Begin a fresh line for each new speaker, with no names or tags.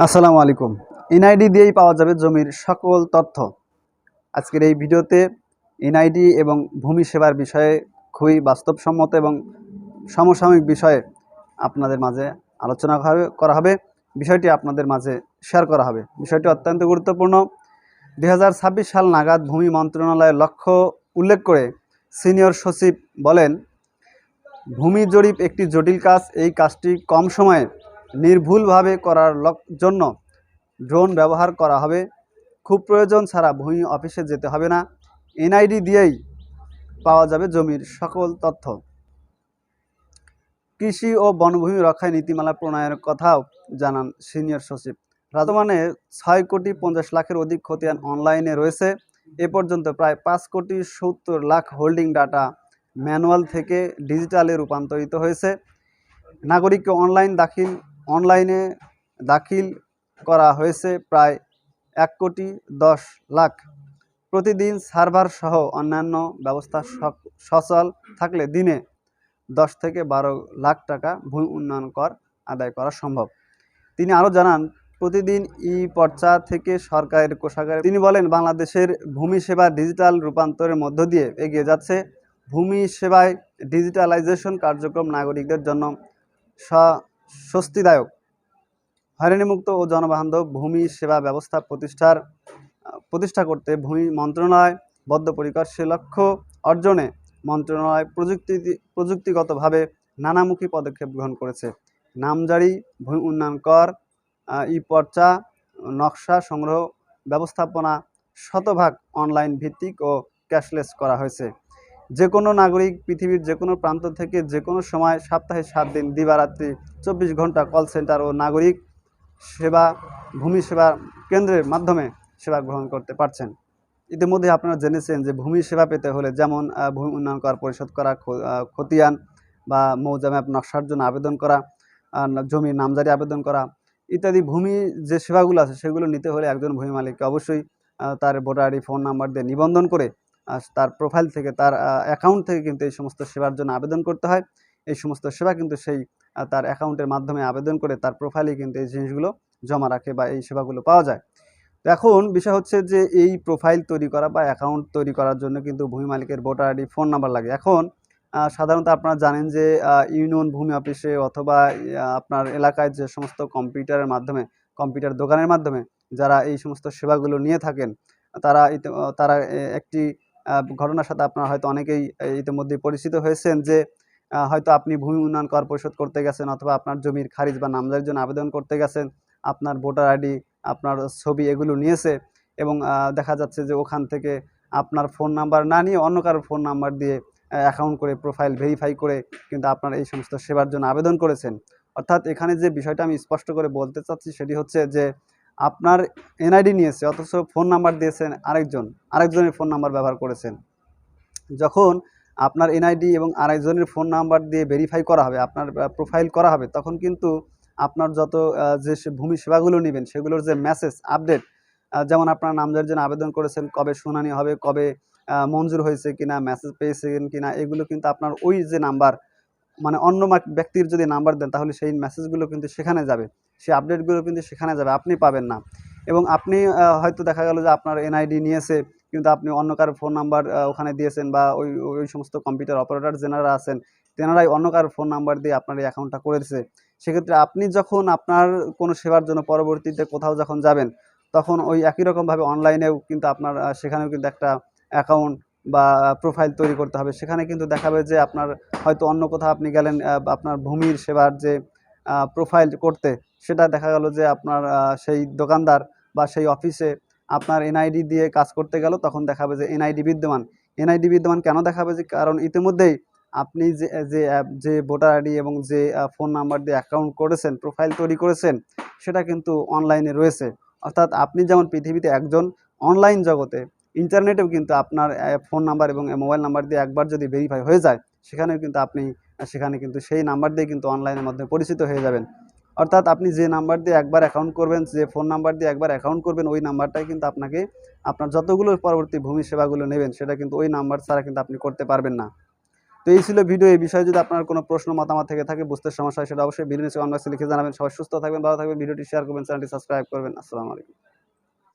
আসসালামু আলাইকুম। এনআইডি দিয়েই পাওয়া যাবে জমির সকল তথ্য। আজকের এই ভিডিওতে এনআইডি এবং ভূমি সেবার বিষয়ে খুবই বাস্তবসম্মত এবং সমসাময়িক বিষয়ে আপনাদের মাঝে আলোচনা করা হবে বিষয়টি আপনাদের মাঝে শেয়ার করা হবে। বিষয়টি অত্যন্ত গুরুত্বপূর্ণ। দু হাজার ছাব্বিশ সাল নাগাদ ভূমি মন্ত্রণালয়ের লক্ষ্য উল্লেখ করে সিনিয়র সচিব বলেন, ভূমি জরিপ একটি জটিল কাজ। এই কাজটি কম সময়ে নির্ভুলভাবে করার জন্য ড্রোন ব্যবহার করা হবে। খুব প্রয়োজন ছাড়া ভূমি অফিসে যেতে হবে না। এনআইডি দিয়েই পাওয়া যাবে জমির সকল তথ্য। কৃষি ও বনভূমি রক্ষায় নীতিমালা প্রণয়নের কথাও জানান সিনিয়র সচিব। বর্তমানে ছয় কোটি পঞ্চাশ লাখের অধিক খতিয়ান অনলাইনে রয়েছে। এ পর্যন্ত প্রায় পাঁচ কোটি সত্তর লাখ হোল্ডিং ডাটা ম্যানুয়াল থেকে ডিজিটালে রূপান্তরিত হয়েছে। নাগরিককে অনলাইন দাখিল অনলাইনে দাখিল করা হয়েছে প্রায় এক কোটি দশ লাখ। প্রতিদিন সার্ভার সহ অন্যান্য ব্যবস্থা সচল থাকলে দিনে দশ থেকে বারো লাখ টাকা ভূমি উন্নয়ন কর আদায় করা সম্ভব। তিনি আরও জানান, প্রতিদিন ই পর্চা থেকে সরকারের কোষাগারে তিনি বলেন, বাংলাদেশের ভূমি সেবা ডিজিটাল রূপান্তরের মধ্য দিয়ে এগিয়ে যাচ্ছে। ভূমি সেবায় ডিজিটালাইজেশন কার্যক্রম নাগরিকদের জন্য স্বস্তিদায়ক। হয়রানিমুক্ত ও জনবান্ধব ভূমি সেবা ব্যবস্থা প্রতিষ্ঠার, প্রতিষ্ঠা করতে ভূমি মন্ত্রণালয় বদ্ধপরিকর। সে লক্ষ্য অর্জনে মন্ত্রণালয় প্রযুক্তি, প্রযুক্তিগতভাবে নানামুখী পদক্ষেপ গ্রহণ করেছে। নামজারি, ভূমি উন্নয়ন কর ই পর্চা নকশা সংগ্রহ, ব্যবস্থাপনা শতভাগ অনলাইন ভিত্তিক ও ক্যাশলেস করা হয়েছে। যে কোনো নাগরিক পৃথিবীর যে কোনো প্রান্ত থেকে যে কোনো সময় সপ্তাহে সাত দিন, দিবারাত্রি চব্বিশ ঘণ্টা কল সেন্টার ও নাগরিক সেবা, ভূমি সেবা কেন্দ্রের মাধ্যমে সেবা গ্রহণ করতে পারছেন। ইতিমধ্যে আপনারা জেনেছেন যে ভূমি সেবা পেতে হলে যেমন ভূমি উন্নয়ন কর পরিশোধ করা খতিয়ান বা মৌজা ম্যাপ নকশার জন্য আবেদন করা জমির নামজারি আবেদন করা ইত্যাদি ভূমি যে সেবাগুলো আছে সেগুলো নিতে হলে একজন ভূমি মালিককে অবশ্যই তার ভোটার ফোন নাম্বার দিয়ে নিবন্ধন করে তার প্রোফাইল থেকে, তার অ্যাকাউন্ট থেকে কিন্তু এই সমস্ত সেবার জন্য আবেদন করতে হয়। এই সমস্ত সেবা কিন্তু সেই তার অ্যাকাউন্টের মাধ্যমে আবেদন করে তার প্রোফাইলে কিন্তু এই জিনিসগুলো জমা রাখে বা এই সেবাগুলো পাওয়া যায়। তো এখন বিষয় হচ্ছে যে, এই প্রোফাইল তৈরি করা বা অ্যাকাউন্ট তৈরি করার জন্য কিন্তু ভূমি মালিকের ভোটার আইডি ফোন নাম্বার লাগে। এখন সাধারণত আপনারা জানেন যে ইউনিয়ন ভূমি অফিসে অথবা আপনার এলাকায় যে সমস্ত কম্পিউটারের মাধ্যমে, কম্পিউটার দোকানের মাধ্যমে যারা এই সমস্ত সেবাগুলো নিয়ে থাকেন, তারা তারা একটি ঘটনার সাথে আপনারা হয়তো অনেকেই আহ, ইতিমধ্যে পরিচিত হয়েছেন যে হয়তো আপনি ভূমি উন্নয়ন কর পরিশোধ করতে গেছেন অথবা আপনার জমির খারিজ বা নামজারির জন্য আবেদন করতে গেছেন আপনার ভোটার আইডি আপনার ছবি এগুলো নিয়েছে এবং দেখা যাচ্ছে যে ওখান থেকে আপনার ফোন নাম্বার না নিয়ে অন্য কারোর ফোন নাম্বার দিয়ে অ্যাকাউন্ট করে প্রোফাইল ভেরিফাই করে কিন্তু আপনার এই সমস্ত সেবার জন্য আবেদন করেছেন। অর্থাৎ এখানে যে বিষয়টা আমি স্পষ্ট করে বলতে চাচ্ছি সেটি হচ্ছে যে আপনার এনআইডি নিয়েছে, অথচ ফোন নাম্বার দিয়েছেন আরেকজন, আরেকজনের ফোন নাম্বার ব্যবহার করেছেন। যখন আপনার এনআইডি এবং আরেকজনের ফোন নাম্বার দিয়ে ভেরিফাই করা হবে, আপনার প্রোফাইল করা হবে, তখন কিন্তু আপনার যত যে ভূমি সেবাগুলো নেবেন, সেগুলোর যে মেসেজ আপডেট যেমন আপনার নামজারির জন্য আবেদন করেছেন, কবে শুনানি হবে, কবে মঞ্জুর হয়েছে কিনা মেসেজ পেয়েছেন কিনা, এগুলো কিন্তু আপনার ওই যে নাম্বার মানে অন্য ব্যক্তির যদি নাম্বার দেন, তাহলে সেই মেসেজগুলো কিন্তু সেখানে যাবে। সেই আপডেটগুলো কিন্তু সেখানে যাবে, আপনি পাবেন না। এবং আপনি হয়তো দেখা গেল যে আপনার এনআইডি নিয়েছে, কিন্তু আপনি অন্য কারও ফোন নাম্বার ওখানে দিয়েছেন বা ওই ওই সমস্ত কম্পিউটার অপারেটর যেনারা আছেন, তেনারাই অন্য কারও ফোন নাম্বার দিয়ে আপনার এই অ্যাকাউন্টটা করেছে সেক্ষেত্রে আপনি যখন আপনার কোনো সেবার জন্য পরবর্তীতে কোথাও যখন যাবেন, তখন ওই একই রকমভাবে অনলাইনেও কিন্তু আপনার সেখানেও কিন্তু একটা অ্যাকাউন্ট বা প্রোফাইল তৈরি করতে হবে। সেখানে কিন্তু দেখাবে যে আপনার হয়তো অন্য কোথাও আপনি গেলেন আপনার ভূমির সেবার যে প্রোফাইল করতে, সেটা দেখা গেল যে আপনার সেই দোকানদার বা সেই অফিসে আপনার এনআইডি দিয়ে কাজ করতে গেল, তখন দেখাবে যে এনআইডি বিদ্যমান। এনআইডি বিদ্যমান কেন দেখাবে? যে কারণ ইতিমধ্যেই আপনি যে যে অ্যাপ যে ভোটার আইডি এবং যে ফোন নাম্বার দিয়ে অ্যাকাউন্ট করেছেন প্রোফাইল তৈরি করেছেন, সেটা কিন্তু অনলাইনে রয়েছে। অর্থাৎ আপনি যেমন পৃথিবীতে একজন অনলাইন জগতে ইন্টারনেটেও কিন্তু আপনার ফোন নাম্বার এবং মোবাইল নাম্বার দিয়ে একবার যদি ভেরিফাই হয়ে যায় সেখানেও কিন্তু আপনি, সেখানে কিন্তু সেই নাম্বার দিয়ে কিন্তু অনলাইনের মাধ্যমে পরিচিত হয়ে যাবেন। অর্থাৎ আপনি যে নাম্বার দিয়ে একবার অ্যাকাউন্ট করবেন, যে ফোন নাম্বার দিয়ে একবার অ্যাকাউন্ট করবেন, ওই নাম্বারটাই কিন্তু আপনাকে, আপনার যতগুলো পরবর্তী ভূমি সেবাগুলো নেবেন, সেটা কিন্তু ওই নাম্বার ছাড়া কিন্তু আপনি করতে পারবেন না। তো এই ছিল ভিডিও। এই বিষয়ে যদি আপনার কোনো প্রশ্ন, মতামত থেকে থাকে, বুঝতে সমস্যা হয়, সেটা অবশ্যই ভিডিও নিচে লিখে জানাবেন। সবাই সুস্থ থাকবেন, ভালো থাকবেন। ভিডিওটি শেয়ার করবেন, চ্যানেলটি সাবস্ক্রাইব করবেন। আসসালামু আলাইকুম।